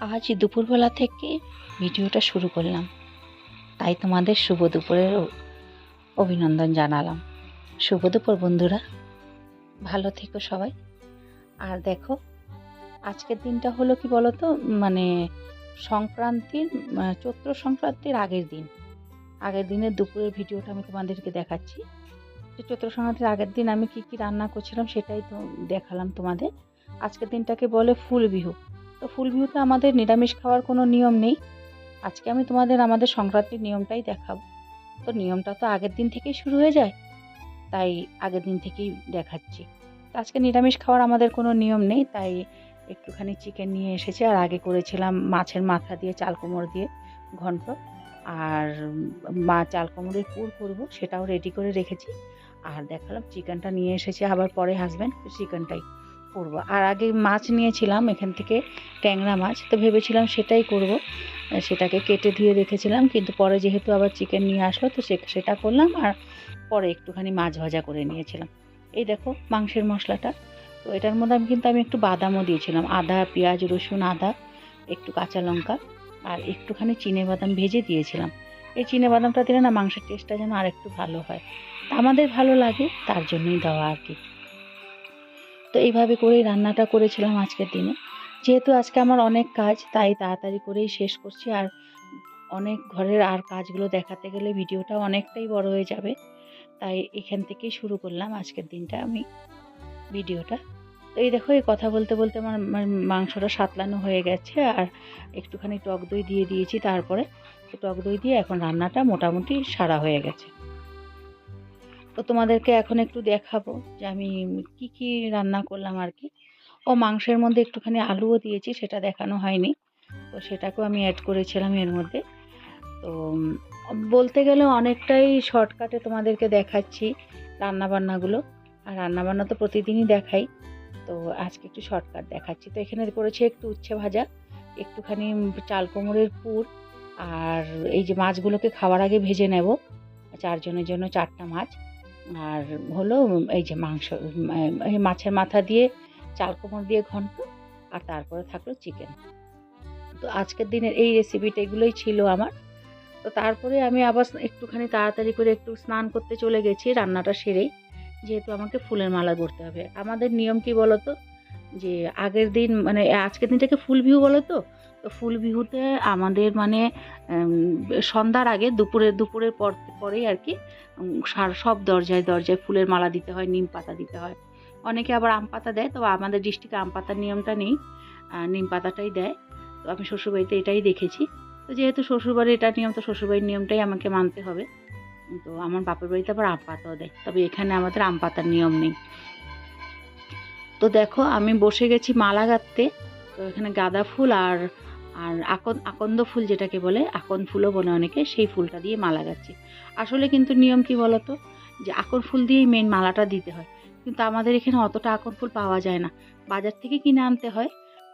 আজ দুপুরবেলা থেকে ভিডিওটা শুরু করলাম। তাই তোমাদের শুভ দুপুরের অভিনন্দন জানালাম। শুভ দুপুর, বন্ধুরা। ভালো থেকো সবাই। আর দেখো, আজকের দিনটা হলো কি বলো তো মানে সংক্রান্তির চৈত্র সংক্রান্তির আগের দিন। আগের দিনের দুপুরের ভিডিওটা আমি তোমাদেরকে দেখাচ্ছি। চৈত্র সংক্রান্তির আগের দিন আমি কি কি রান্না করছিলাম সেটাই তো দেখালাম তোমাদের। আজকের দিনটাকে বলে ফুল বিহু। তো ফুল বিহুতে আমাদের নিরামিষ খাওয়ার কোনো নিয়ম নেই। আজকে আমি তোমাদের আমাদের সংক্রান্তির নিয়মটাই দেখাবো। তো নিয়মটা তো আগের দিন থেকেই শুরু হয়ে যায়, তাই আগের দিন থেকেই দেখাচ্ছি। তো আজকে নিরামিষ খাওয়ার আমাদের কোনো নিয়ম নেই, তাই একটুখানি চিকেন নিয়ে এসেছে, আর আগে করেছিলাম মাছের মাথা দিয়ে, চাল কুমড়ো দিয়ে ঘন্ট। আর মা চাল কুমড়োর পুর করব, সেটাও রেডি করে রেখেছি। আর দেখালাম চিকেনটা নিয়ে এসেছে আবার পরে হাজব্যান্ড চিকেনটাই করব। আর আগে মাছ নিয়েছিলাম এখান থেকে ট্যাংরা মাছ, তো ভেবেছিলাম সেটাই করব। সেটাকে কেটে ধুয়ে রেখেছিলাম, কিন্তু পরে যেহেতু আবার চিকেন নিয়ে আসলো, তো সেটা করলাম আর পরে একটুখানি মাছ ভাজা করে নিয়েছিলাম। এই দেখো মাংসের মশলাটা। তো এটার মধ্যে আমি কিন্তু আমি একটু বাদামও দিয়েছিলাম, আদা, পেঁয়াজ, রসুন, আদা, একটু কাঁচা লঙ্কা আর একটুখানি চিনে বাদাম ভেজে দিয়েছিলাম। এই চিনে বাদামটা দিলে না মাংসের টেস্টটা যেন আর একটু ভালো হয়। আমাদের ভালো লাগে, তার জন্যই দেওয়া আর কি। তো এইভাবে করেই রান্নাটা করেছিলাম আজকের দিনে। যেহেতু আজকে আমার অনেক কাজ, তাই তাড়াতাড়ি করেই শেষ করছি। আর অনেক ঘরের আর কাজগুলো দেখাতে গেলে ভিডিওটা অনেকটাই বড় হয়ে যাবে। তাই এখান থেকেই শুরু করলাম আজকের দিনটা আমি ভিডিওটা। তো এই দেখো, এই কথা বলতে বলতে আমার মাংসটা সাতলানো হয়ে গেছে। আর একটুখানি টক দই দিয়ে দিয়েছি তারপরে। টক দই দিয়ে এখন রান্নাটা মোটামুটি সারা হয়ে গেছে। তো তোমাদেরকে এখন একটু দেখাবো যে আমি কি কি রান্না করলাম আর কি। ও, মাংসের মধ্যে একটুখানি আলুও দিয়েছি, সেটা দেখানো হয়নি। তো সেটাকেও আমি অ্যাড করেছিলাম এর মধ্যে। তো বলতে গেলে অনেকটাই শর্টকাটে তোমাদেরকে দেখাচ্ছি রান্নাবান্নাগুলো। আর রান্নাবান্না তো প্রতিদিনই দেখাই। তো আজকে একটু শর্টকাট দেখাচ্ছি। তো এখানে করেছি একটু উচ্ছে ভাজা, একটুখানি চাল কুমড়োর পুর, আর এই যে মাছগুলোকে খাওয়ার আগে ভেজে নেব। চারজনের জন্য চারটা মাছ। আর হলো এই যে মাংস এই মাছের মাথা দিয়ে চাল কুমড়ো দিয়ে ঘন্ট, আর তারপরে থাকল চিকেন তো আজকের দিনের এই রেসিপিটা এগুলোই ছিল আমার। তো তারপরে আমি আবার একটুখানি তাড়াতাড়ি করে একটু স্নান করতে চলে গেছি, রান্নাটা সেরেই। যেহেতু আমাকে ফুলের মালা করতে হবে। আমাদের নিয়ম কি বলো তো যে আগের দিন মানে আজকের দিনটাকে ফুল বিহু বলো তো তো ফুল বিহুতে আমাদের মানে সন্ধ্যার আগে দুপুরে, দুপুরের পর, পরেই আর কি সব দরজায় দরজায় ফুলের মালা দিতে হয়, নিম পাতা দিতে হয়। অনেকে আবার আম পাতা দেয় তবে আমাদের ডিস্ট্রিক্টে আম পাতার নিয়মটা নেই নিম পাতাটাই দেয়। তো আমি শ্বশুরবাড়িতে এটাই দেখেছি। তো যেহেতু শ্বশুরবাড়ির এটা নিয়ম, তো শ্বশুরবাড়ির নিয়মটাই আমাকে মানতে হবে। তো আমার বাপের বাড়িতে আবার আম পাতাও দেয়। তবে এখানে আমাদের আম পাতার নিয়ম নেই। তো দেখো, আমি বসে গেছি মালা গাঁথতে। তো এখানে গাঁদা ফুল আর আর আকন, আকন্দ ফুল যেটাকে বলে, আকন ফুলও বলে অনেকে সেই ফুলটা দিয়ে মালা গাচ্ছি। আসলে কিন্তু নিয়ম কি বলতো? যে আকন ফুল দিয়েই মেন মালাটা দিতে হয়। কিন্তু আমাদের এখানে অতটা আকন ফুল পাওয়া যায় না। বাজার থেকে কিনে আনতে হয়।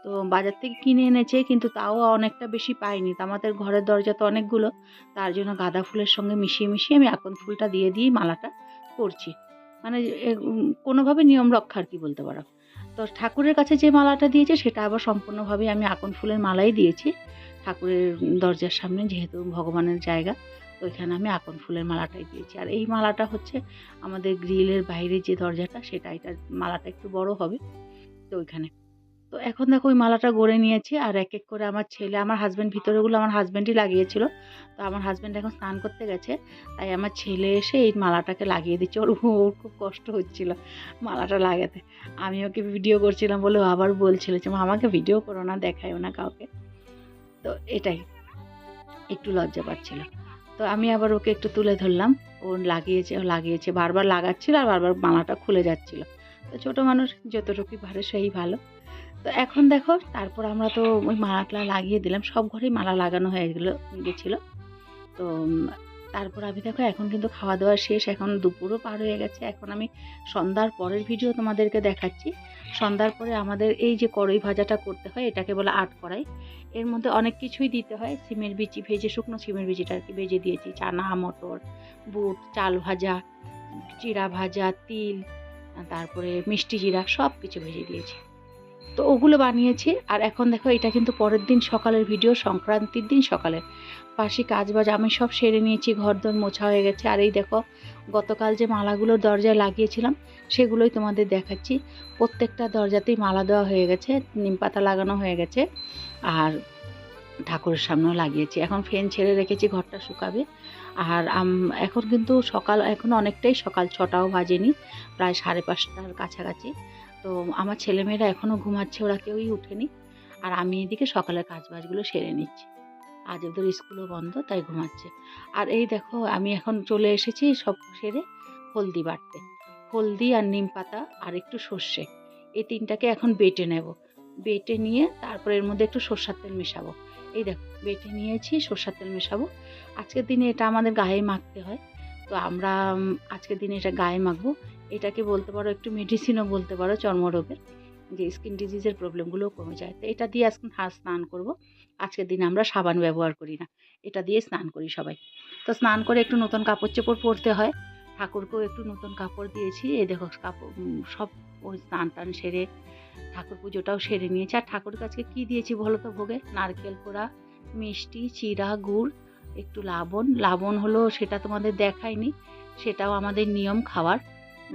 তো বাজার থেকে কিনে এনেছে, কিন্তু তাও অনেকটা বেশি পাইনি তো আমাদের ঘরের দরজা তো অনেকগুলো। তার জন্য গাঁদা ফুলের সঙ্গে মিশিয়ে মিশিয়ে আমি আকন ফুলটা দিয়ে দিয়েই মালাটা করছি। মানে কোনোভাবে নিয়ম রক্ষা আর কি বলতে পারো? তো ঠাকুরের কাছে যে মালাটা দিয়েছে, সেটা আবার সম্পূর্ণভাবে আমি আকন ফুলের মালাই দিয়েছি। ঠাকুরের দরজার সামনে যেহেতু ভগবানের জায়গা, তো এখানে আমি আকন ফুলের মালাটাই দিয়েছি। আর এই মালাটা হচ্ছে আমাদের গ্রিলের বাইরে যে দরজাটা, সেটা এটার মালাটা একটু বড় হবে। তো ওইখানে তো এখন দেখো ওই মালাটা গড়ে নিয়েছি আর এক এক করে আমার ছেলে আমার হাজব্যান্ড ভিতরেগুলো আমার হাজব্যান্ডই লাগিয়েছিল। তো আমার হাজব্যান্ড এখন স্নান করতে গেছে তাই আমার ছেলে এসে এই মালাটাকে লাগিয়ে দিচ্ছে। ওর ওর খুব কষ্ট হচ্ছিল মালাটা লাগাতে। আমি ওকে ভিডিও করছিলাম বলে আবার বলছিল যে "মা, আমাকে ভিডিও করো না দেখায়ও না কাউকে। তো এটাই একটু লজ্জা পাচ্ছিল। তো আমি আবার ওকে একটু তুলে ধরলাম। ও লাগিয়েছে ও লাগিয়েছে বারবার লাগাচ্ছিল আর বারবার মালাটা খুলে যাচ্ছিল। তো ছোটো মানুষ যতটুকুই পারে সেই ভালো। তো এখন দেখো, তারপর আমরা তো ওই মালাটা লাগিয়ে দিলাম। সব ঘরেই মালা লাগানো হয়ে গেলো, গেছিল। তো তারপর আমি দেখো, এখন কিন্তু খাওয়া দাওয়া শেষ। এখন দুপুরও পার হয়ে গেছে। এখন আমি সন্ধ্যার পরের ভিডিও তোমাদেরকে দেখাচ্ছি। সন্ধ্যার পরে আমাদের এই যে কড়ই ভাজাটা করতে হয়, এটাকে বলে আট কড়াই। এর মধ্যে অনেক কিছুই দিতে হয়। সিমের বিচি ভেজে, শুকনো সিমের বিচিটা আর কি ভেজে দিয়েছি। চানা, মটর, বুট, চাল ভাজা, চিড়া ভাজা, তিল, তারপরে মিষ্টি জিরা সব কিছু ভেজে দিয়েছি। তো ওগুলো বানিয়েছি। আর এখন দেখো, এটা কিন্তু পরের দিন সকালের ভিডিও সংক্রান্তির দিন সকালের পাশে কাজ বাজ আমি সব সেরে নিয়েছি ঘর দর মোছা হয়ে গেছে। আর এই দেখো, গতকাল যে মালাগুলো দরজায় লাগিয়েছিলাম, সেগুলোই তোমাদের দেখাচ্ছি। প্রত্যেকটা দরজাতেই মালা দেওয়া হয়ে গেছে, নিম পাতা লাগানো হয়ে গেছে, আর ঠাকুরের সামনেও লাগিয়েছি। এখন ফ্যান ছেড়ে রেখেছি, ঘরটা শুকাবে। আর এখন কিন্তু সকাল, এখন অনেকটাই সকাল, ছটাও বাজেনি, প্রায় সাড়ে পাঁচটার কাছাকাছি। তো আমার ছেলেমেয়েরা এখনও ঘুমাচ্ছে, ওরা কেউই উঠেনি। আর আমি এদিকে সকালের কাজ বাজগুলো সেরে নিচ্ছি। আজ ওদের স্কুলও বন্ধ, তাই ঘুমাচ্ছে। আর এই দেখো, আমি এখন চলে এসেছি সব সেরে হলদি বাটতে। হলদি আর নিম পাতা আর একটু সর্ষে। এই তিনটাকে এখন বেটে নেব। বেটে নিয়ে তারপর এর মধ্যে একটু সর্ষার তেল মেশাবো। এই দেখো, বেটে নিয়েছি, সর্ষার তেল মেশাবো। আজকের দিনে এটা আমাদের গায়ে মাখতে হয়। তো আমরা আজকের দিনে এটা গায়ে মাখবো। এটাকে বলতে পারো, একটু মেডিসিনও বলতে পারো, চর্মরোগের, যে স্কিন ডিজিজের প্রবলেমগুলোও কমে যায়। তো এটা দিয়ে আজকে হাত স্নান করব। আজকের দিনে আমরা সাবান ব্যবহার করি না। এটা দিয়ে স্নান করি সবাই। তো স্নান করে একটু নতুন কাপড় চোপড় পরতে হয়। ঠাকুরকেও একটু নতুন কাপড় দিয়েছি। এই দেখো, কাপড় সব ওই স্নান টান সেরে ঠাকুর পুজোটাও সেরে নিয়েছি। আর ঠাকুর কাছে কী দিয়েছি বলো তো ভোগে? নারকেল পোড়া, মিষ্টি চিরা গুড়, একটু লাবণ। লাবণ হলো সেটা তোমাদের দেখায়নি সেটাও আমাদের নিয়ম খাওয়ার।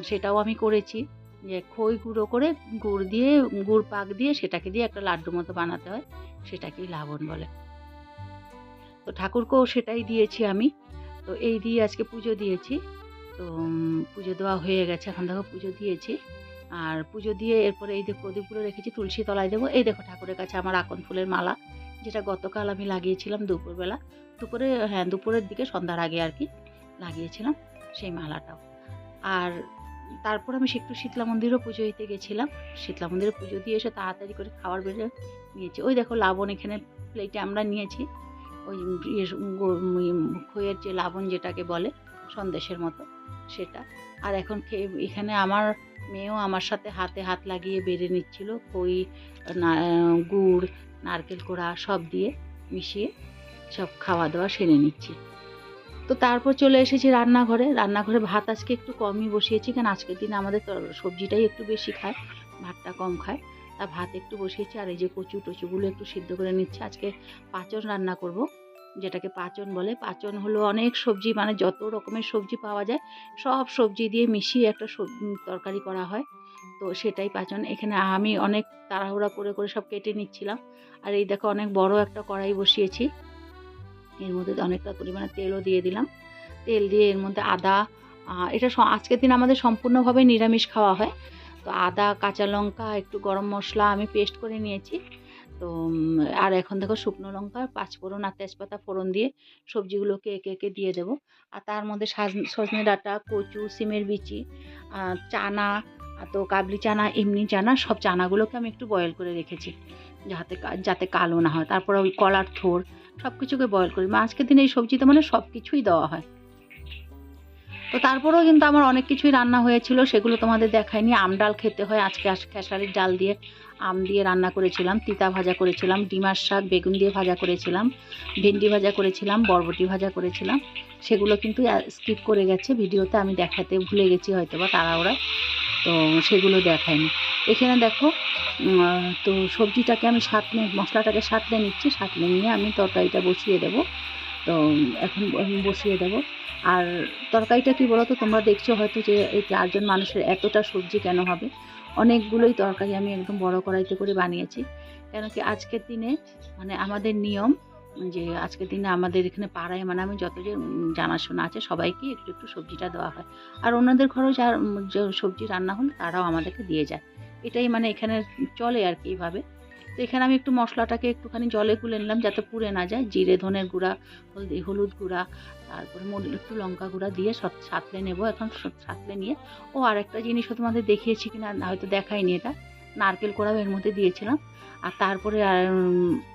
সেটাও আমি করেছি। যে খই গুঁড়ো করে গুড় দিয়ে, গুড় পাক দিয়ে সেটাকে দিয়ে একটা লাড্ডু মতো বানাতে হয়, সেটাকেই লাবণ বলে। তো ঠাকুরকেও সেটাই দিয়েছি আমি। তো এই দিয়ে আজকে পুজো দিয়েছি। তো পুজো দেওয়া হয়ে গেছে। এখন দেখো পুজো দিয়েছি। আর পুজো দিয়ে এরপরে এই যে প্রদীপগুলো রেখেছি, তুলসী তলায় দেবো। এই দেখো ঠাকুরের কাছে আমার আকন ফুলের মালা, যেটা গতকাল আমি লাগিয়েছিলাম দুপুরবেলা। দুপুরে হ্যাঁ দুপুরের দিকে সন্ধ্যার আগে আর কি লাগিয়েছিলাম সেই মালাটাও। আর তারপর আমি একটু শীতলা মন্দিরও পুজো দিতে গেছিলাম। শীতলা মন্দিরে পুজো দিয়ে এসে তাড়াতাড়ি করে খাবার বেড়ে নিয়েছি। ওই দেখো লাবণ এখানে প্লেটে আমরা নিয়েছি। ওই ইয়ে খইয়ের যে লাবণ যেটাকে বলে, সন্দেশের মতো সেটা। আর এখন খেয়ে এখানে আমার মেয়েও আমার সাথে হাতে হাত লাগিয়ে বেড়ে নিচ্ছিল খই গুড়, নারকেল কোড়া সব দিয়ে মিশিয়ে সব খাওয়া দাওয়া সেরে নিচ্ছি। তো তারপর চলে এসেছি রান্নাঘরে। রান্নাঘরে ভাত আজকে একটু কমই বসিয়েছি, কারণ আজকের দিনে আমাদের সবজিটাই একটু বেশি খায়, ভাতটা কম খায়। তা ভাত একটু বসিয়েছি, আর এই যে কচু টচুগুলো একটু সিদ্ধ করে নিচ্ছে। আজকে পাচন রান্না করব, যেটাকে পাচন বলে। পাচন হলো অনেক সবজি মানে যত রকমের সবজি পাওয়া যায়, সব সবজি দিয়ে মিশিয়ে একটা তরকারি করা হয়। তো সেটাই পাচন। এখানে আমি অনেক তাড়াহুড়া করে করে সব কেটে নিচ্ছিলাম। আর এই দেখো অনেক বড় একটা কড়াই বসিয়েছি। এর মধ্যে অনেকটা পরিমাণে তেলও দিয়ে দিলাম। তেল দিয়ে এর মধ্যে আদা এটা আজকের দিন আমাদের সম্পূর্ণভাবে নিরামিষ খাওয়া হয়। তো আদা, কাঁচা লঙ্কা, একটু গরম মশলা আমি পেস্ট করে নিয়েছি। তো আর এখন দেখো শুকনো লঙ্কা, পাঁচফোড়ন আর তেজপাতা ফোড়ন দিয়ে সবজিগুলোকে একে একে দিয়ে দেবো। আর তার মধ্যে সাজ- সজনে ডাঁটা, কচু, সিমের বিচি চানা তো কাবলি চানা এমনি চানা, সব চানাগুলোকে আমি একটু বয়েল করে রেখেছি। যাতে যাতে কালো না হয়। তারপর ওই কলার থোর সব কিছুকে বয়েল করি আজকের দিনে এই সবজিতে মানে সব কিছুই দেওয়া হয়। তো তারপরেও কিন্তু আমার অনেক কিছুই রান্না হয়েছিল, সেগুলো তোমাদের দেখায়নি আম ডাল খেতে হয়, আজকে আজ খেসারির ডাল দিয়ে আম দিয়ে রান্না করেছিলাম, তিতা ভাজা করেছিলাম, ডিমার শাক, বেগুন দিয়ে ভাজা করেছিলাম, ভেন্ডি ভাজা করেছিলাম, বরবটি ভাজা করেছিলাম। সেগুলো কিন্তু স্কিপ করে গেছে। ভিডিওতে আমি দেখাতে ভুলে গেছি হয়তো বা তাড়াহুড়া। তো সেগুলো দেখায়নি। এখানে দেখো তো সবজিটাকে আমি সাঁতলে, মশলাটাকে সাঁতলে নিচ্ছি। সাঁতলে নিয়ে আমি তরকারিটা বসিয়ে দেবো। তো এখন বসিয়ে দেবো। আর তরকারিটা কি বলো তো তোমরা দেখছ হয়তো যে এই চারজন মানুষের এতটা সবজি কেন হবে? অনেকগুলোই তরকারি আমি একদম বড় কড়াইতে করে বানিয়েছি। কেন কি আজকের দিনে মানে আমাদের নিয়ম যে আজকের দিনে আমাদের এখানে পাড়ায় মানে আমি যত যে জানাশোনা আছে সবাইকে একটু একটু সবজিটা দেওয়া হয়। আর ওনাদের ঘরেও যে সবজি রান্না হলে তারাও আমাদেরকে দিয়ে যায়। এটাই মানে এখানে চলে আর কি এইভাবে। তো এখানে আমি একটু মশলাটাকে একটুখানি জলে গুলে নিলাম যাতে পুড়ে না যায়। জিরে, ধনের গুঁড়া, হলদি, হলুদ গুঁড়া, তারপরে একটু লঙ্কা গুঁড়া দিয়ে সব সাঁতলে নেব। এখন সাঁতলে নিয়ে ও আরেকটা জিনিসও তোমাদের দেখিয়েছি কিনা, হয়তো দেখাইনি এটা। নারকেল কোড়াও এর মধ্যে দিয়েছিলাম। আর তারপরে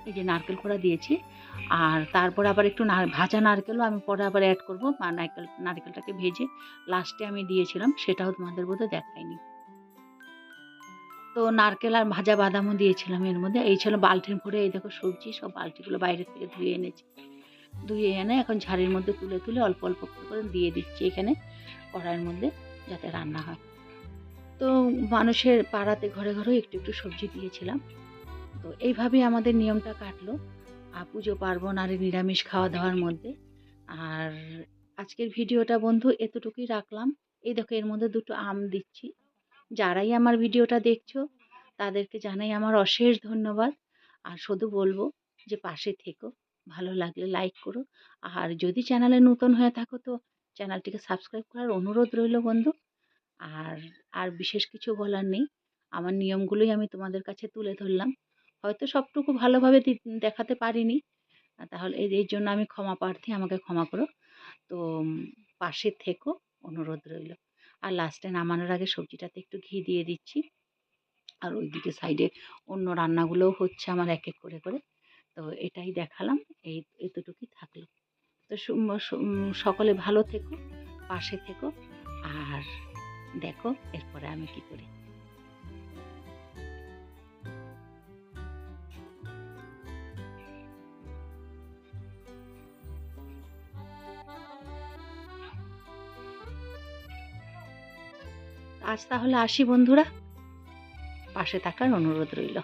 এই যে নারকেল কোড়া দিয়েছি। আর তারপরে আবার একটু ভাজা নারকেলও আমি পরে আবার অ্যাড করব নারকেল, নারকেলটাকে ভেজে লাস্টে আমি দিয়েছিলাম। সেটাও তোমাদের বোধহয় দেখাইনি। তো নারকেল আর ভাজা বাদামও দিয়েছিলাম এর মধ্যে। এই ছিল বালতির ভরে, এই দেখো সবজি, সব বালতিগুলো বাইরের থেকে ধুয়ে এনেছি। ধুয়ে এনে এখন ঝাড়ির মধ্যে তুলে তুলে অল্প অল্প করে দিয়ে দিচ্ছি এখানে কড়াইয়ের মধ্যে যাতে রান্না হয়। তো মানুষের পাড়াতে ঘরে ঘরেও একটু একটু সবজি দিয়েছিলাম। তো এইভাবেই আমাদের নিয়মটা কাটলো। আর পুজো পার্বণ আর নিরামিষ খাওয়া দাওয়ার মধ্যে। আর আজকের ভিডিওটা বন্ধু এতটুকুই রাখলাম। এই দেখো, এর মধ্যে দুটো আম দিচ্ছি। যারাই আমার ভিডিওটা দেখছ, তাদেরকে জানাই আমার অশেষ ধন্যবাদ। আর শুধু বলব যে পাশে থেকো, ভালো লাগলে লাইক করো। আর যদি চ্যানেলে নতুন হয়ে থাকো তো চ্যানেলটিকে সাবস্ক্রাইব করার অনুরোধ রইল বন্ধু। আর আর বিশেষ কিছু বলার নেই। আমার নিয়মগুলোই আমি তোমাদের কাছে তুলে ধরলাম। হয়তো সবটুকু ভালোভাবে দেখাতে পারিনি। তাহলে এর জন্য আমি ক্ষমা প্রার্থী, আমাকে ক্ষমা করো। তো পাশে থেকো, অনুরোধ রইল। আর লাস্টে নামানোর আগে সবজিটাতে একটু ঘি দিয়ে দিচ্ছি। আর ওইদিকে সাইডে অন্য রান্নাগুলোও হচ্ছে আমার এক এক করে করে। তো এটাই দেখালাম, এই, এতটুকুই থাকল। তো সকলে ভালো থেকো, পাশে থেকো। আর দেখো এরপরে আমি কি করি? আজ তাহলে আসি বন্ধুরা। পাশে থাকার অনুরোধ রইল।